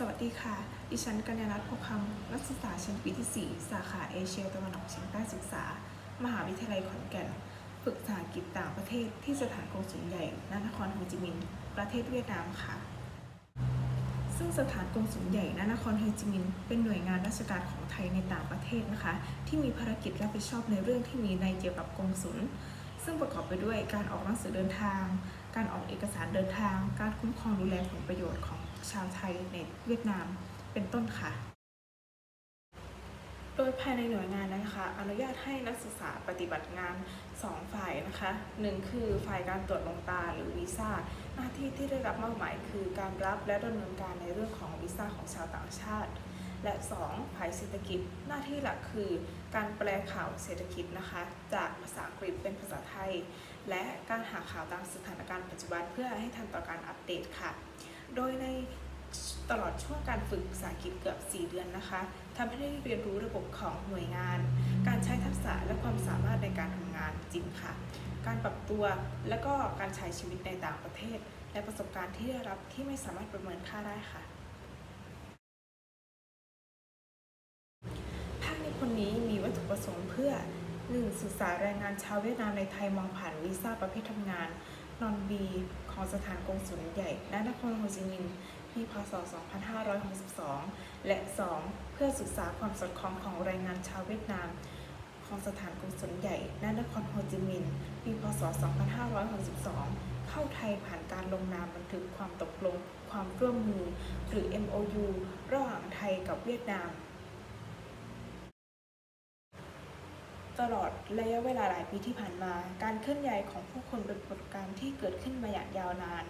สวัสดีค่ะ ดิฉันกัญญารัตน์พกคำนักศึกษาชั้นปีที่ 4 สาขาเอเชียตะวันออกเฉียงใต้ศึกษา มหาวิทยาลัยขอนแก่น ฝึกภาษาอังกฤษต่างประเทศที่สถานกงสุลใหญ่ณนครโฮจิมินห์ ประเทศเวียดนามค่ะ ซึ่งสถานกงสุลใหญ่ณนครโฮจิมินห์ เป็นหน่วยงานราชการของไทยในต่างประเทศนะคะ ที่มีภารกิจรับผิดชอบในเรื่องที่มีในเกี่ยวกับกงสุล ซึ่งประกอบไปด้วยการออกหนังสือเดินทาง การออกเอกสารเดินทาง การคุ้มครองดูแลผลประโยชน์ของ ชาวไทยในเวียดนามเป็นต้นค่ะ โดยภายในหน่วยงานนะคะ อนุญาตให้นักศึกษาปฏิบัติงาน 2 ฝ่ายนะคะหนึ่งคือฝ่ายการตรวจลงตาหรือวีซ่า หน้าที่ที่ได้รับมอบหมายคือการรับและดำเนินการในเรื่องของวีซ่าของชาวต่างชาติและ 2 ฝ่ายเศรษฐกิจหน้าที่หลักคือ การแปลข่าวเศรษฐกิจนะคะ จากภาษาอังกฤษเป็นภาษาไทย และการหาข่าวตามสถานการณ์ปัจจุบันเพื่อให้ทันต่อการอัปเดตค่ะ โดยในตลอดช่วงการฝึกภาษาอังกฤษเกือบ 4 เดือนนะคะทำให้ได้เรียนรู้ระบบของหน่วยงาน การใช้ทักษะและความสามารถในการทำงานจริงค่ะ การปรับตัวและก็การใช้ชีวิตในต่างประเทศ และประสบการณ์ที่ได้รับที่ไม่สามารถประเมินค่าได้ค่ะภาคนิพนนี้มีวัตถุประสงค์เพื่อ 1. ศึกษาแรงงานชาวเวียดนามในไทยมองผ่านวีซ่าประเภททำงานนอนบี ของสถานกงสุลใหญ่ณนครโฮจิมินห์ปีพศ 2562 และ 2. เพื่อศึกษาความสอดคล้องของแรงงานชาวเวียดนาม ของสถานกงสุลใหญ่ณนครโฮจิมินห์ปีพศ 2562 เข้าไทยผ่านการลงนามบันทึกความตกลงความร่วมมือ หรือ MOU ระหว่างไทยกับเวียดนาม ตลอดระยะเวลาหลายปีที่ผ่านมา การเคลื่อนย้ายของผู้คนเป็นปรากฏการณ์ที่เกิดขึ้นมาอย่างยาวนาน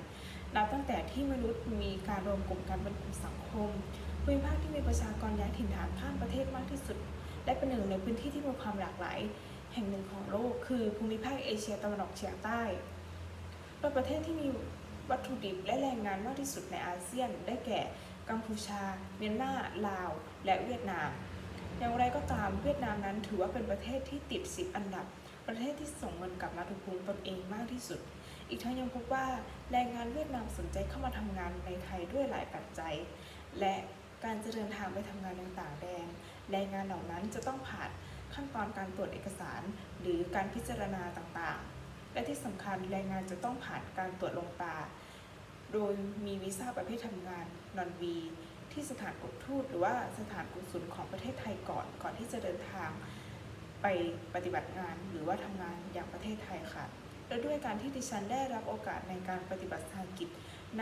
นับตั้งแต่ที่มนุษย์มีการรวมกลุ่มกันเป็นกลุ่มสังคมภูมิภาคที่มีประชากรย้ายถิ่นฐานข้ามประเทศมากที่สุด และเป็นหนึ่งในพื้นที่ที่มีความหลากหลาย แห่งหนึ่งของโลก คือภูมิภาคเอเชียตะวันออกเฉียงใต้โดยประเทศที่มีวัตถุดิบและแรงงานมากที่สุดในอาเซียน ได้แก่ กัมพูชา เมียนมา ลาว และเวียดนาม อย่างไรก็ตามเวียดนามนั้นถือว่าเป็นประเทศที่ติด 10 อันดับ ประเทศที่ส่งเงินกลับมาถูกภูมิตนเองมากที่สุด อีกทั้งยังพบว่าแรงงานเวียดนามสนใจเข้ามาทำงานในไทยด้วยหลายปัจจัย และการจะเดินทางไปทำงานในต่างแดนแรงงานเหล่านั้นจะต้องผ่านขั้นตอนการตรวจเอกสาร หรือการพิจารณาต่างๆ และที่สำคัญแรงงานจะต้องผ่านการตรวจลงตา โดยมีวีซ่าประเภททำงานนอนวี ที่สถานกงทูตหรือว่าสถานกงสุลของประเทศไทยก่อนก่อนที่จะเดินทางไปปฏิบัติงานหรือว่าทำงานอย่างประเทศไทยค่ะ และด้วยการที่ดิฉันได้รับโอกาสในการปฏิบัติภารกิจณ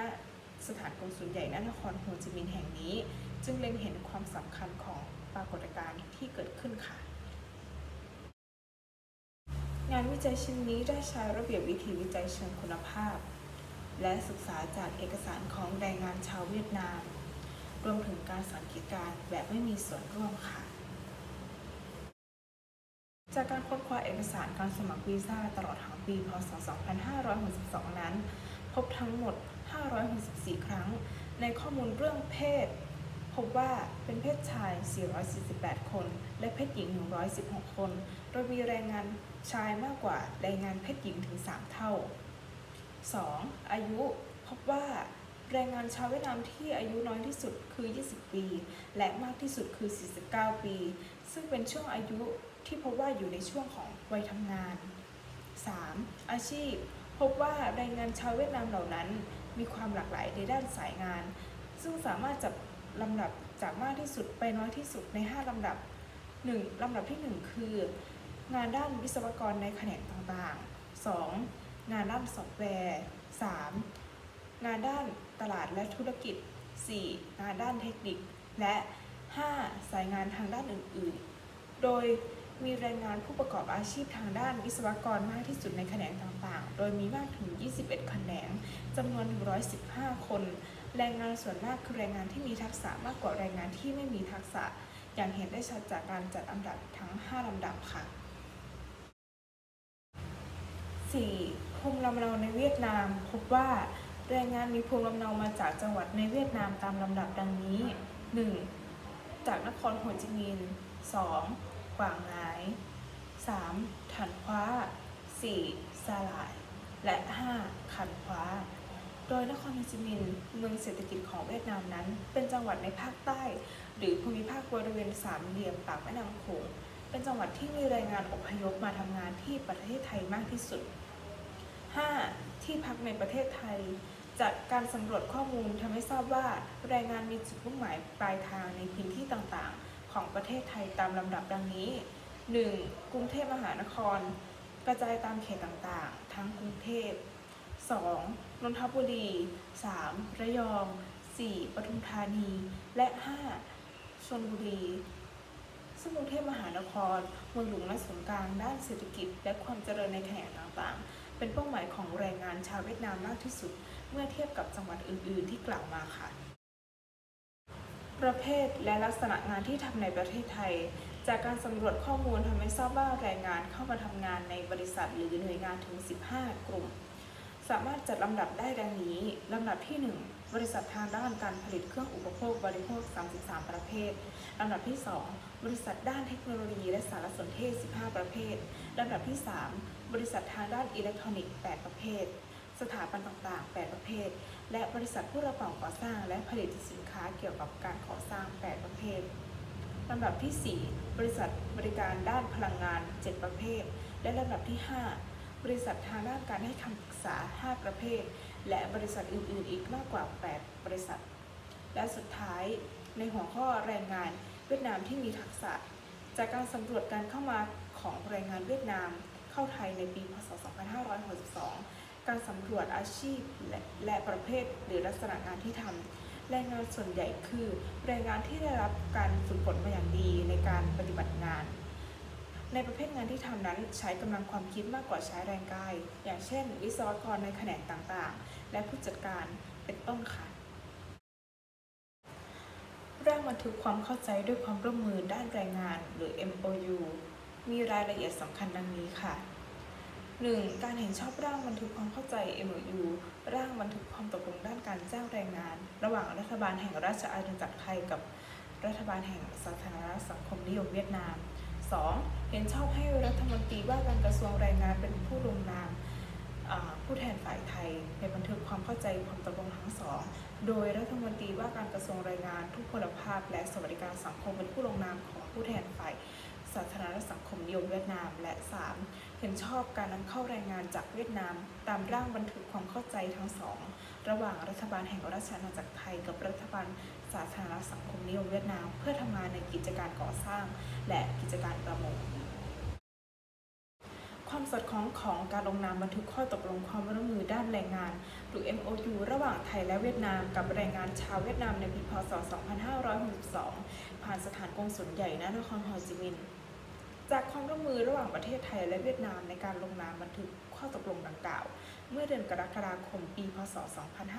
สถานกงสุลใหญ่ณนครโฮจิมินห์แห่งนี้ จึงเล็งเห็นความสำคัญของปรากฏการณ์ที่เกิดขึ้นค่ะ งานวิจัยชิ้นนี้ได้ใช้ระเบียบวิธีวิจัยเชิงคุณภาพ และศึกษาจากเอกสารของแรงงานชาวเวียดนาม รวมถึงการสังเกตการแบบไม่มีส่วนร่วมค่ะ จากการค้นคว้าเอกสารการสมัครวีซ่าตลอดทั้งปีพศ 2562 นั้น พบทั้งหมด 564 ครั้ง ในข้อมูลเรื่องเพศ พบว่าเป็นเพศชาย 448 คน และเพศหญิง 116 คนโดยมีแรงงานชายมากกว่าแรงงานเพศหญิงถึง 3 เท่า 2. อายุพบว่า แรงงานชาวเวียดนามที่อายุน้อยที่สุดคือ 20 ปี และมากที่สุดคือ 49 ปี ซึ่งเป็นช่วงอายุที่พบว่าอยู่ในช่วงของวัยทำงาน 3. อาชีพ พบว่าแรงงานชาวเวียดนามเหล่านั้น มีความหลากหลายในด้านสายงาน ซึ่งสามารถจับลำดับจากมากที่สุดไปน้อยที่สุดใน 5 ลำดับ 1. ลำดับที่ 1 คือ งานด้านวิศวกรในแขนงต่างๆ 2. งานด้านซอฟต์แวร์ 3. งานด้านตลาดและธุรกิจ 4. งานด้านเทคนิค และ 5. สายงานทางด้านอื่น ๆ โดยมีแรงงานผู้ประกอบอาชีพทางด้านวิศวกรมากที่สุดในแขนงต่างๆ โดยมีมากถึง 21 แขนงจำนวน 115 คน แรงงานส่วนมากคือแรงงานที่มีทักษะมากกว่าแรงงานที่ไม่มีทักษะ อย่างเห็นได้ชัดจากการจัดอันดับทั้ง 5ลำดับค่ะ 4. ภูมิลำเนาในเวียดนามพบว่า แรงงานมีภูมิลำเนามาจากจังหวัดในเวียดนามตามลำดับดังนี้ 1. จากนครโฮจิมินห์ 2. กวางหงาย 3. ถันคว้า 4. ซาลาย และ 5. ขันคว้า โดยนครโฮจิมินห์เมืองเศรษฐกิจของเวียดนามนั้น เป็นจังหวัดในภาคใต้ หรือภูมิภาคบริเวณสามเหลี่ยมปากแม่น้ำโขงเป็นจังหวัดที่มีแรงงานอพยพมาทำงานที่ประเทศไทยมากที่สุด 5. ที่พักในประเทศไทย จากการสำรวจข้อมูลทำให้ทราบว่าแรงงานมีจุดมุ่งหมายปลายทางในพื้นที่ต่างๆ ของประเทศไทยตามลำดับดังนี้ 1. กรุงเทพมหานคร กระจายตามเขตต่างๆ ทั้งกรุงเทพ 2. นนทบุรี 3. ระยอง 4. ปทุมธานี และ 5. ชลบุรี ซึ่งกรุงเทพมหานครเมืองหลวงและศูนย์กลางด้านเศรษฐกิจ และความเจริญในแขนงต่างๆ เป็นเป้าหมายของแรงงานชาวเวียดนามมากที่สุด เมื่อเทียบกับจังหวัดอื่น ๆ ที่กล่าวมาค่ะ ประเภทและลักษณะงานที่ทำในประเทศไทย จากการสำรวจข้อมูลทำให้ทราบว่าแรงงานเข้ามาทำงานในบริษัทหรือหน่วยงานถึง 15 กลุ่ม สามารถจัดลำดับได้ดังนี้ลำดับที่ 1บริษัททางด้านการผลิตเครื่องอุปโภคบริโภค 33 ประเภท ลำดับที่ 2 บริษัทด้านเทคโนโลยีและสารสนเทศ 15 ประเภท ลำดับที่ 3 บริษัททางด้านอิเล็กทรอนิกส์ 8 ประเภท สถาบันต่างๆ 8 ประเภท และบริษัทผู้รับเหมาก่อสร้างและผลิตสินค้าเกี่ยวกับการก่อสร้าง 8 ประเภทลำดับที่ 4 บริษัทบริการด้านพลังงาน 7 ประเภท และลำดับที่ 5 บริษัททางด้านการให้คำปรึกษา 5 ประเภท และบริษัทอื่น ๆ อีกมากกว่า 8 บริษัท และสุดท้ายในหัวข้อแรงงานเวียดนามที่มีทักษะ จากการสำรวจการเข้ามาของแรงงานเวียดนาม เข้าไทยในปีพศ 2562 การสำรวจอาชีพและและประเภทหรือลักษณะงานที่ทำแรงงานส่วนใหญ่คือแรงงานที่ได้รับการฝึกฝนมาอย่างดีในการปฏิบัติงาน ในประเภทงานที่ทำนั้นใช้กำลังความคิดมากกว่าใช้แรงกาย อย่างเช่น วิศวกรในแขนงต่างๆ และผู้จัดการเป็นต้นค่ะร่างบันทึกความเข้าใจด้วยความร่วมมือด้านแรงงานหรือ MOU มีรายละเอียดสำคัญดังนี้ค่ะ 1. การเห็นชอบร่างบันทึกความเข้าใจ MOU ร่างบันทึกความตกลงด้านการจ้างแรงงาน ระหว่างรัฐบาลแห่งราชอาณาจักรไทยกับรัฐบาลแห่งสาธารณรัฐสังคมนิยมเวียดนาม 2. เห็นชอบให้รัฐมนตรีว่าการกระทรวงแรงงานเป็นผู้ลงนามผู้แทนฝ่ายไทยในบันทึกความเข้าใจความตกลงทั้งสอง โดยรัฐมนตรีว่าการกระทรวงแรงงานทุกพลภาพ และสวัสดิการสังคมเป็นผู้ลงนามของผู้แทนฝ่าย สาธารณรัฐสังคมนิยมเวียดนาม และ 3. เห็นชอบการนำเข้าแรงงานจากเวียดนาม ตามร่างบันทึกความเข้าใจทั้งสอง ระหว่างรัฐบาลแห่งราชอาณาจักรไทย กับรัฐบาลสาธารณรัฐสังคมนิยมเวียดนาม เพื่อทำงานในกิจการก่อสร้าง และกิจการประมงความสอดคล้องของการลงนามบันทึกข้อตกลงความร่วมมือด้านแรงงาน หรือ MOU ระหว่างไทยและเวียดนามกับแรงงานชาวเวียดนามในปีพศ 2562 ผ่านสถานกงสุลใหญ่ณนครโฮจิมินห์ จากความร่วมมือระหว่างประเทศไทยและเวียดนามในการลงนามบันทึกข้อตกลงดังกล่าว เมื่อเดือนกรกฎาคมปี พศ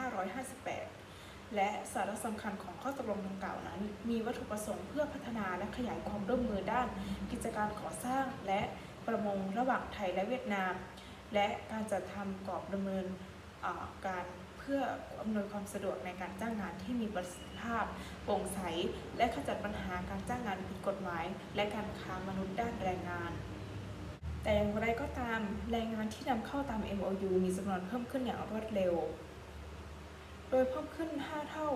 2558 และสาระสำคัญของข้อตกลงดังกล่าวนั้น มีวัตถุประสงค์เพื่อพัฒนาและขยายความร่วมมือด้านกิจการก่อสร้างและประมงระหว่างไทยและเวียดนาม และการจัดทำกรอบดำเนินการ พื่ออำนวยความสะดวกในการจ้างงานที่มีประสิทธิภาพโปร่งใส และขจัดปัญหาการจ้างงานผิดกฎหมาย และการค้ามนุษย์ด้านแรงงาน แต่อย่างไรก็ตามแรงงานที่นำเข้าตาม MOU มีจำนวนเพิ่มขึ้นอย่างรวดเร็ว โดยเพิ่มขึ้น 5 เท่า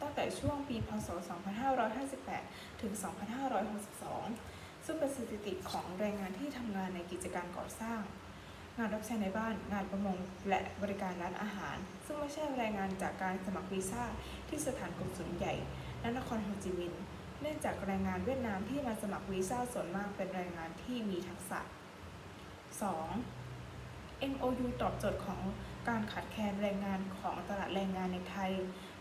ตั้งแต่ช่วงปี พศ 2558 ถึง 2562 ซึ่งเป็นสถิติของแรงงานที่ทำงานในกิจการก่อสร้าง งานรับใช้ในบ้าน งานประมง และบริการร้านอาหาร ซึ่งไม่ใช่แรงงานจากการสมัครวีซ่าที่สถานกงสุลใหญ่ณนครโฮจิมินห์ เนื่องจากแรงงานเวียดนามที่มาสมัครวีซ่าส่วนมากเป็นแรงงานที่มีทักษะ 2. MOU ตอบโจทย์ของการขาดแคลนแรงงานของตลาดแรงงานในไทย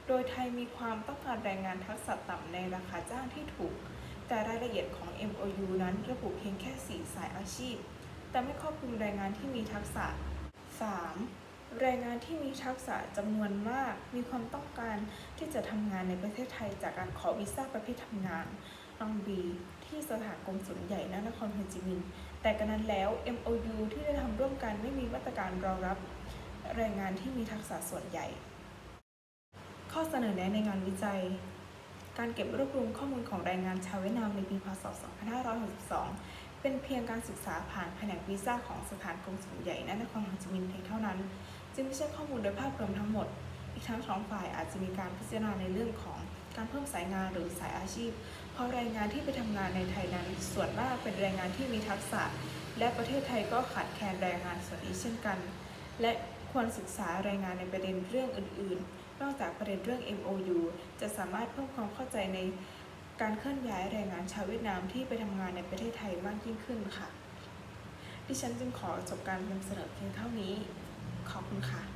โดยไทยมีความต้องการแรงงานทักษะต่ำในราคาจ้างที่ถูก แต่รายละเอียดของ MOU นั้นระบุเพียงแค่ 4 สายอาชีพ แต่ไม่ครอบคลุมแรงงานที่มีทักษะ 3. แรงงานที่มีทักษะจำนวนมาก มีความต้องการที่จะทำงานในประเทศไทยจากการขอวีซ่าประเภททำงานลองบีที่สถานกงสุลใหญ่ณนครโฮจิมินห์แต่กันนั้นแล้ว MOU ที่ได้ทำร่วมกันไม่มีมาตรการรองรับ แรงงานที่มีทักษะส่วนใหญ่ ข้อเสนอแนะในงานวิจัย การเก็บรวบรวมข้อมูลของแรงงานชาวเวียดนามในปีพศ 2562 เป็นเพียงการศึกษาผ่านแผนกวีซ่าของสถานกงสุลใหญ่ณนครโฮจิมินห์เพียงเท่านั้น จึงไม่ใช่ข้อมูลโดยภาพรวมทั้งหมด อีกทั้งสองฝ่ายอาจจะมีการพิจารณาในเรื่องของการเพิ่มสายงานหรือสายอาชีพ เพราะแรงงานที่ไปทำงานในไทยนั้น ส่วนมากเป็นแรงงานที่มีทักษะ และประเทศไทยก็ขาดแคลนแรงงานส่วนนี้เช่นกัน และควรศึกษาแรงงานในประเด็นเรื่องอื่น ๆ นอกจากประเด็นเรื่อง MOU จะสามารถเพิ่มความเข้าใจใน การเคลื่อนย้ายแรงงานชาวเวียดนามที่ไปทำงานในประเทศไทยมากยิ่งขึ้นค่ะ ดิฉันจึงขอจบการนำเสนอเพียงเท่านี้ ขอบคุณค่ะ